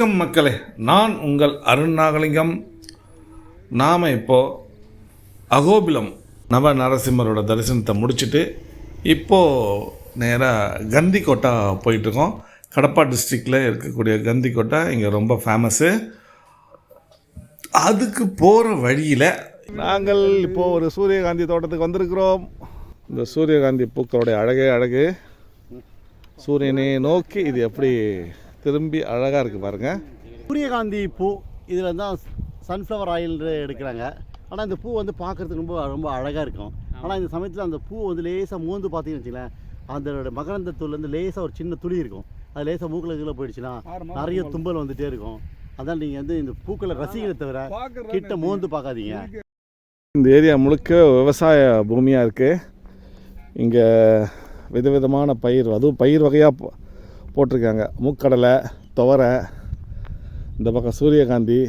வணக்கம் மக்களே. நான் உங்கள் அருண் நாகலிங்கம். நாம் இப்போது அகோபிலம் நவ நரசிம்மரோட தரிசனத்தை முடிச்சுட்டு இப்போது நேராக கந்திக்கோட்டா போயிட்டுருக்கோம். கடப்பா டிஸ்ட்ரிக்டில் இருக்கக்கூடிய கந்திக்கோட்டை இங்கே ரொம்ப ஃபேமஸ்ஸு அதுக்கு போகிற வழியில் நாங்கள் இப்போது ஒரு சூரியகாந்தி தோட்டத்துக்கு வந்திருக்கிறோம். இந்த சூரியகாந்தி பூக்களுடைய அழகே அழகு. சூரியனை நோக்கி இது எப்படி திரும்பி அழகாக இருக்குது பாருங்கள் சூரியகாந்தி பூ இதில் தான் சன்ஃப்ளவர் ஆயில் எடுக்கிறாங்க. ஆனால் இந்த பூ வந்து பார்க்குறதுக்கு ரொம்ப ரொம்ப அழகாக இருக்கும். ஆனால் இந்த சமயத்தில் அந்த பூ வந்து லேசாக மோந்து பார்த்தீங்கன்னு வச்சுங்களேன் அதோட மகரந்தத்தூள்லேருந்து லேசாக ஒரு சின்ன துளி இருக்கும். அது லேசாக மூக்கில் கீழே போயிடுச்சுன்னா நிறைய தும்பல் வந்துட்டே இருக்கும். அதான் நீங்கள் வந்து இந்த பூக்களை ரசிக்கிறத தவிர கிட்ட மோந்து பார்க்காதீங்க. இந்த ஏரியா முழுக்க விவசாய பூமியாக இருக்குது இங்கே விதவிதமான பயிர் அதுவும் பயிர் வகையாக போ- போட்டிருக்காங்க. மூக்கடலை துவரை இந்த பக்கம் சூரியகாந்தி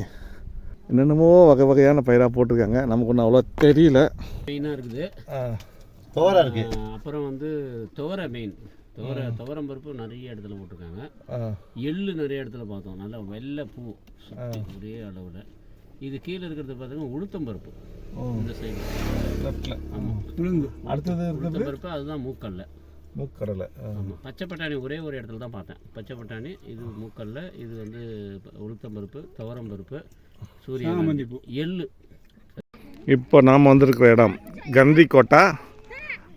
என்னென்னமோ வகை வகையான பயிராக போட்டிருக்காங்க. நமக்கு ஒன்றும் அவ்வளோ தெரியல. மெயினாக இருக்குது. துவரை இருக்கு. ஆஹ் அப்புறம் வந்து துவரை மெயின் துவரை துவரம் பருப்பு நிறைய இடத்துல போட்டிருக்காங்க. எள்ளு நிறைய இடத்துல பார்த்தோம். நல்லா வெள்ளை பூ ஒரே அளவில். இது கீழே இருக்கிறது பார்த்தீங்கன்னா உளுத்தம் பருப்பு. இந்த சைடு ஆமாம் அடுத்தது உளுத்தம் பருப்பு? அதுதான் மூக்கல்ல மூக்கடலை. ஆமாம் பச்சை பட்டாணி ஒரே ஒரு இடத்துல தான் பார்த்தேன். பச்சை பட்டாணி இது மூக்கல்ல இது வந்து உளுத்தம் பருப்பு துவரம் பருப்பு சூரிய எள்ளு. இப்போ நாம் வந்திருக்கிற இடம் கந்தி கோட்டா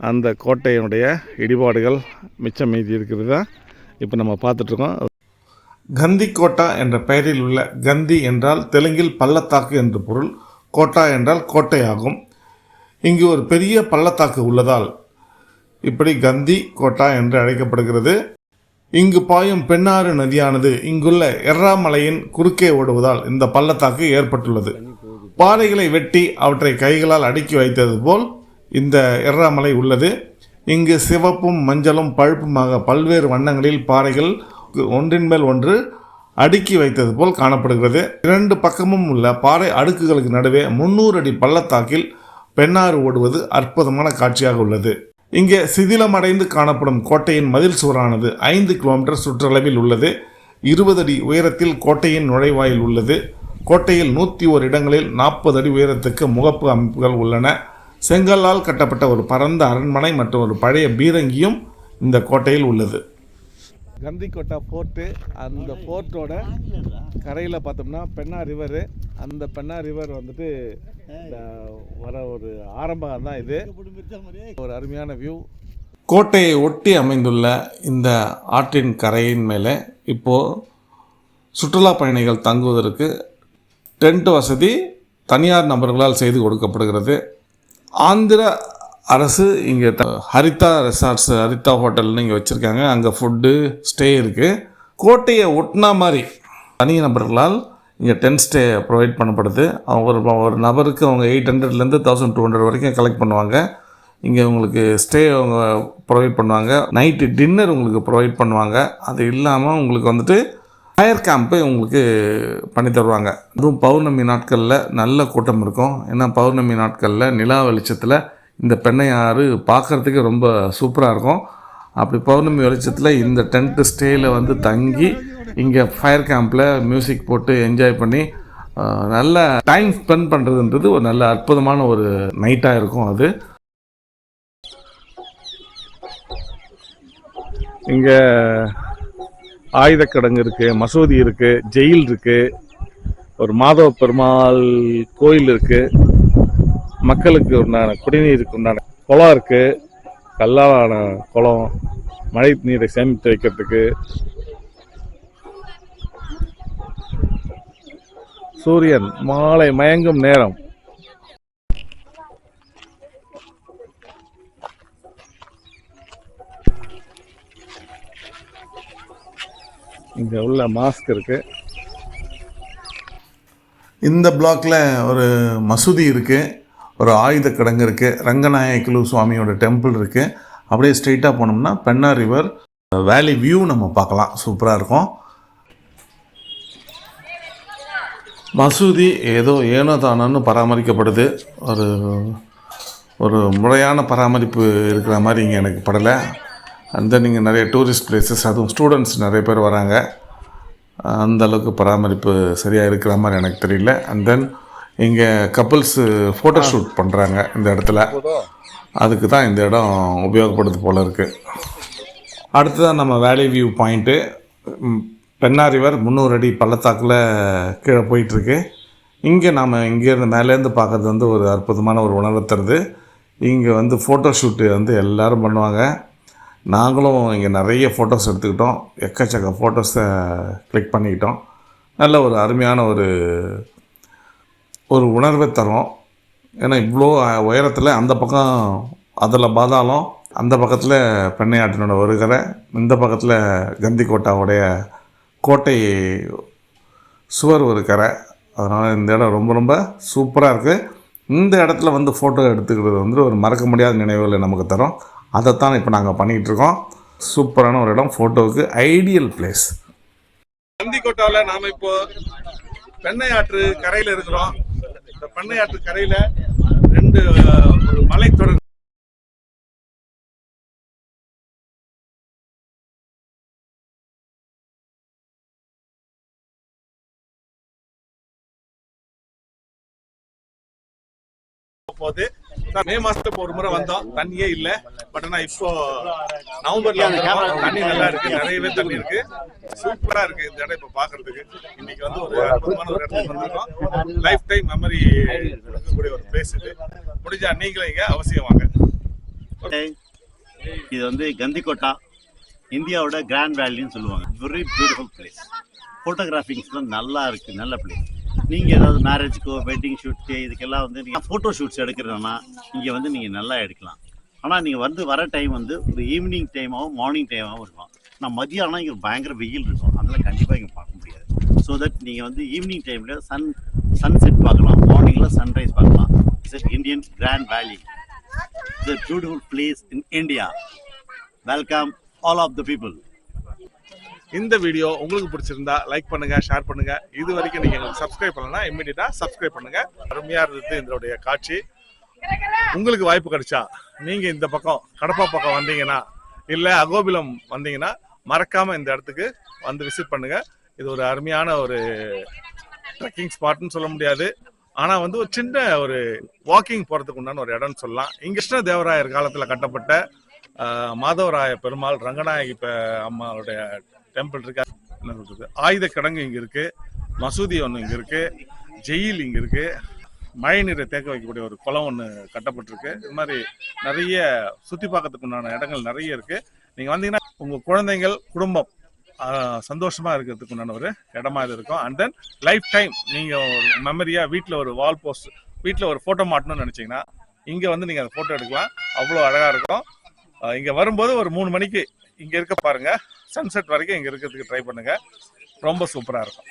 அந்த கோட்டையினுடைய இடிபாடுகள் மிச்சம் மீதி இருக்கிறது தான் இப்போ நம்ம பார்த்துட்ருக்கோம். கந்தி கோட்டா என்ற பெயரில் உள்ள கந்தி என்றால் தெலுங்கில் பள்ளத்தாக்கு என்று பொருள். கோட்டா என்றால் கோட்டை ஆகும் இங்கு ஒரு பெரிய பள்ளத்தாக்கு உள்ளதால் இப்படி கந்தி கோட்டா என்று அழைக்கப்படுகிறது. இங்கு பாயும் பெண்ணாறு நதியானது இங்குள்ள எர்ராமலையின் குறுக்கே ஓடுவதால் இந்த பள்ளத்தாக்கு ஏற்பட்டுள்ளது. பாறைகளை வெட்டி அவற்றை கைகளால் அடுக்கி வைத்தது போல் இந்த எர்ராமலை உள்ளது. இங்கு சிவப்பும் மஞ்சளும் பழுப்புமாக பல்வேறு வண்ணங்களில் பாறைகள் ஒன்றின் மேல் ஒன்று அடுக்கி வைத்தது போல் காணப்படுகிறது. இரண்டு பக்கமும் உள்ள பாறை அடுக்குகளுக்கு நடுவே முன்னூறு அடி பள்ளத்தாக்கில் பெண்ணாறு ஓடுவது அற்புதமான காட்சியாக உள்ளது. இங்கே சிதிலமடைந்து காணப்படும் கோட்டையின் மதில் சுவரானது ஐந்து கிலோமீட்டர் சுற்றளவில் உள்ளது. இருபது அடி உயரத்தில் கோட்டையின் நுழைவாயில் உள்ளது. கோட்டையில் நூற்றி ஒரு இடங்களில் நாற்பது அடி உயரத்துக்கு முகப்பு அமைப்புகள் உள்ளன. செங்கல்லால் கட்டப்பட்ட ஒரு பரந்த அரண்மனை மற்றும் ஒரு பழைய பீரங்கியும் இந்த கோட்டையில் உள்ளது. கந்திக்கோட்டா ஃபோர்ட்டு அந்த ஃபோர்ட்டோட கரையில் பார்த்தோம்னா பெண்ணா ரிவரு. அந்த பெண்ணா ரிவர் வந்துட்டு வர ஒரு ஆரம்பம் தான் இது. ஒரு அருமையான வியூ. கோட்டையை ஒட்டி அமைந்துள்ள இந்த ஆற்றின் கரையின் மேலே இப்போது சுற்றுலா பயணிகள் தங்குவதற்கு டென்ட் வசதி தனியார் நபர்களால் செய்து கொடுக்கப்படுகிறது. ஆந்திர அரசு இங்கே த ஹரிதா ரெசார்ட்ஸ் ஹரிதா ஹோட்டல்னு இங்கே வச்சுருக்காங்க. அங்கே ஃபுட்டு ஸ்டே இருக்குது கோட்டையை ஒட்டினா மாதிரி தனி நபர்களால் இங்கே டென் ஸ்டே ப்ரொவைட் பண்ணப்படுது. அவங்க ஒரு ஒரு நபருக்கு அவங்க எயிட் ஹண்ட்ரட்லேருந்து தௌசண்ட் டூ ஹண்ட்ரட் வரைக்கும் கலெக்ட் பண்ணுவாங்க. இங்கே உங்களுக்கு ஸ்டே அவங்க ப்ரொவைட் பண்ணுவாங்க. நைட்டு டின்னர் உங்களுக்கு ப்ரொவைட் பண்ணுவாங்க. அது இல்லாமல் உங்களுக்கு வந்துட்டு ஃபயர் கேம்ப்பு உங்களுக்கு பண்ணி தருவாங்க. அதுவும் பௌர்ணமி நாட்களில் நல்ல கூட்டம் இருக்கும். ஏன்னா பௌர்ணமி நாட்களில் நிலா வெளிச்சத்தில் இந்த பெண்ணையாறு பார்க்குறதுக்கு ரொம்ப சூப்பராக இருக்கும். அப்படி பௌர்ணமி வெளிச்சத்தில் இந்த டென்ட்டு ஸ்டேயில் வந்து தங்கி இங்கே ஃபயர் கேம்பில் மியூசிக் போட்டு என்ஜாய் பண்ணி நல்ல டைம் ஸ்பெண்ட் பண்ணுறதுன்றது ஒரு நல்ல அற்புதமான ஒரு நைட்டாக இருக்கும் அது. இங்கே ஆயுதக்கிடங்கு இருக்குது மசூதி இருக்குது ஜெயில் இருக்குது ஒரு மாதவ பெருமாள் கோயில் இருக்குது மக்களுக்கு உண்டான குடிநீருக்கு உண்டான குளம் இருக்குது கல்லாலான குளம் மழை நீரை சேமித்து வைக்கிறதுக்கு. சூரியன் மாலை மயங்கும் நேரம். இங்கே உள்ள மாஸ்க் இருக்கு. இந்த பிளாக்ல ஒரு மசூதி இருக்குது ஒரு ஆயுத கிடங்கு இருக்குது ரங்கநாயக்கலு சுவாமியோட டெம்பிள் இருக்குது அப்படியே ஸ்ட்ரெயிட்டாக போனோம்னா பெண்ணா ரிவர் வேலி வியூ நம்ம பார்க்கலாம். சூப்பராக இருக்கும். மசூதி ஏதோ ஏனோ தானோன்னு பராமரிக்கப்படுது. ஒரு ஒரு முறையான பராமரிப்பு இருக்கிற மாதிரி இங்கே எனக்கு படலை. அந்த நீங்கள் நிறைய டூரிஸ்ட் பிளேசஸ் அதுவும் ஸ்டூடெண்ட்ஸ் நிறைய பேர் வராங்க. அந்த அளவுக்கு பராமரிப்பு சரியாக இருக்கிற மாதிரி எனக்கு தெரியல. அண்ட் தென் இங்கே கப்புள்ஸு ஃபோட்டோ ஷூட் பண்ணுறாங்க இந்த இடத்துல. அதுக்கு தான் இந்த இடம் உபயோகப்படுது போல் இருக்குது அடுத்ததான் நம்ம வேலி வியூ பாயிண்ட்டு பெண்ணா ரிவர் முந்நூறு அடி பள்ளத்தாக்கில் கீழே போயிட்டுருக்கு இங்கே நாம் இங்கேருந்து மேலேருந்து பார்க்குறது வந்து ஒரு அற்புதமான ஒரு உணர்வை தருது. இங்கே வந்து ஃபோட்டோ ஷூட்டு வந்து எல்லோரும் பண்ணுவாங்க. நாங்களும் இங்கே நிறைய ஃபோட்டோஸ் எடுத்துக்கிட்டோம். எக்கச்சக்க ஃபோட்டோஸை கிளிக் பண்ணிக்கிட்டோம். நல்ல ஒரு அருமையான ஒரு ஒரு உணர்வை தரும். ஏன்னா இவ்வளோ உயரத்தில் அந்த பக்கம் அதில் பாதாளம் அந்த பக்கத்தில் பெண்ணையாற்றினோட வருகிற இந்த பக்கத்தில் கந்திக்கோட்டாவுடைய கோட்டை சுவர் ஒரு கரை அதனால் இந்த இடம் ரொம்ப ரொம்ப சூப்பராக இருக்குது இந்த இடத்துல வந்து ஃபோட்டோ எடுத்துக்கிறது வந்து ஒரு மறக்க முடியாத நினைவுகளை நமக்கு தரும். அதைத்தான் இப்போ நாங்கள் பண்ணிகிட்டு இருக்கோம். சூப்பரான ஒரு இடம் ஃபோட்டோவுக்கு ஐடியல் பிளேஸ் கந்திக்கோட்டாவில் நாம் இப்போ பெண்ணையாற்று கரையில் இருக்கிறோம். இந்த பெண்ணையாற்று கரையில ரெண்டு ஒரு மலைத்தொடர் போகுது மே மாசத்துக்கு ஒரு முறை வந்தோம். தண்ணியே இல்ல. பட் ஆனா இப்போ நவம்பர்ல. தண்ணி நல்லா இருக்கு. நிறையவே தண்ணி இருக்கு. சூப்பரா இருக்கு இந்த இடம் இப்ப பாக்குறதுக்கு. இன்னைக்கு வந்து ஒரு அற்புதமான ஒரு இடத்துக்கு வந்திருக்கோம். லைஃப் டைம் மெமரி இருக்கக்கூடிய ஒரு பிளேஸ் இது. முடிஞ்சா நீங்களும் இங்க அவசியம் வாங்க. இது வந்து கந்திக்கோட்டா இந்தியாவோட கிராண்ட் வேலின்னு சொல்லுவாங்க. வெரி பியூட்டிஃபுல் பிளேஸ் ஃபோட்டோகிராஃபிங்ஸ்லாம் நல்லா இருக்கு. நல்ல பிளேஸ் நீங்க ஏதாவது மேரேஜ்க்கோ வெட்டிங் ஷூட்க்கு இதுக்கெல்லாம் வந்து நீங்க ஃபோட்டோ ஷூட்ஸ் எடுக்கிறதுனா இங்க வந்து நீங்க நல்லா எடுக்கலாம். ஆனால் நீங்கள் வந்து வர டைம் வந்து ஒரு ஈவினிங் டைமாகவும் மார்னிங் டைமாகவும் இருக்கும். நான் மதியானம் இங்கே பயங்கர வெயில் இருக்கும். அதெல்லாம் கண்டிப்பாக இங்கே பார்க்க முடியாது. ஸோ தட் நீங்கள் வந்து ஈவினிங் டைமில் சன் சன்செட் பார்க்கலாம். மார்னிங்கில் சன்ரைஸ் பார்க்கலாம். It's Indian grand valley the beautiful place in India welcome all of the people இந்த வீடியோ உங்களுக்கு பிடிச்சிருந்தா லைக் பண்ணுங்க ஷேர் பண்ணுங்க. இது வரைக்கும் நீங்க எங்களுக்கு சப்ஸ்கிரைப் பண்ணலன்னா இம்மிடியா சப்ஸ்கிரைப் பண்ணுங்க. அருமையா இருந்தது இதனுடைய காட்சி. உங்களுக்கு வாய்ப்பு கிடைச்சா நீங்க இந்த பக்கம் கடப்பா பக்கம் வந்தீங்கன்னா இல்ல அகோபிலம் வந்தீங்கன்னா மறக்காம இந்த இடத்துக்கு வந்து விசிட் பண்ணுங்க. இது ஒரு அருமையான ஒரு ட்ரெக்கிங் ஸ்பாட்னு சொல்ல முடியாது. ஆனா வந்து ஒரு சின்ன ஒரு வாக்கிங் போறதுக்கு உண்டான ஒரு இடம்னு சொல்லலாம். இங்க கிருஷ்ண தேவராயர் காலத்துல கட்டப்பட்ட மாதவராய பெருமாள் ரங்கநாயகி அம்மாவுடைய டெம்பிள் இருக்கு? என்ன சொல்றது? ஆயுத கிடங்கு இங்க இருக்கு. மசூதி ஒன்று இங்க இருக்கு. ஜெயில் இங்க இருக்கு. மழை நீரை தேக்க வைக்கக்கூடிய ஒரு குளம் ஒன்று கட்டப்பட்டிருக்கு. இது மாதிரி நிறைய சுற்றி பார்க்கறதுக்கு உண்டான இடங்கள் நிறைய இருக்கு. நீங்கள் வந்தீங்கன்னா உங்கள் குழந்தைகள் குடும்பம் சந்தோஷமாக இருக்கிறதுக்கு உண்டான ஒரு இடமா இது இருக்கும். அண்ட் தென் லைஃப் டைம் நீங்கள் ஒரு மெமரியாக வீட்டில் ஒரு வால் போஸ்ட் வீட்டில் ஒரு ஃபோட்டோ மாட்டணும்னு நினச்சிங்கன்னா இங்கே வந்து நீங்கள் அந்த ஃபோட்டோ எடுக்கலாம். அவ்வளோ அழகாக இருக்கும். இங்கே வரும்போது ஒரு மூணு மணிக்கு இங்கே இருக்க பாருங்கள் சன்செட் வரைக்கும் இங்கே இருக்கிறதுக்கு ட்ரை பண்ணுங்கள் ரொம்ப சூப்பராக இருக்கும்.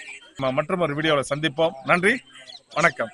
மற்றும் ஒரு வீடியோவில் சந்திப்போம். நன்றி. வணக்கம்.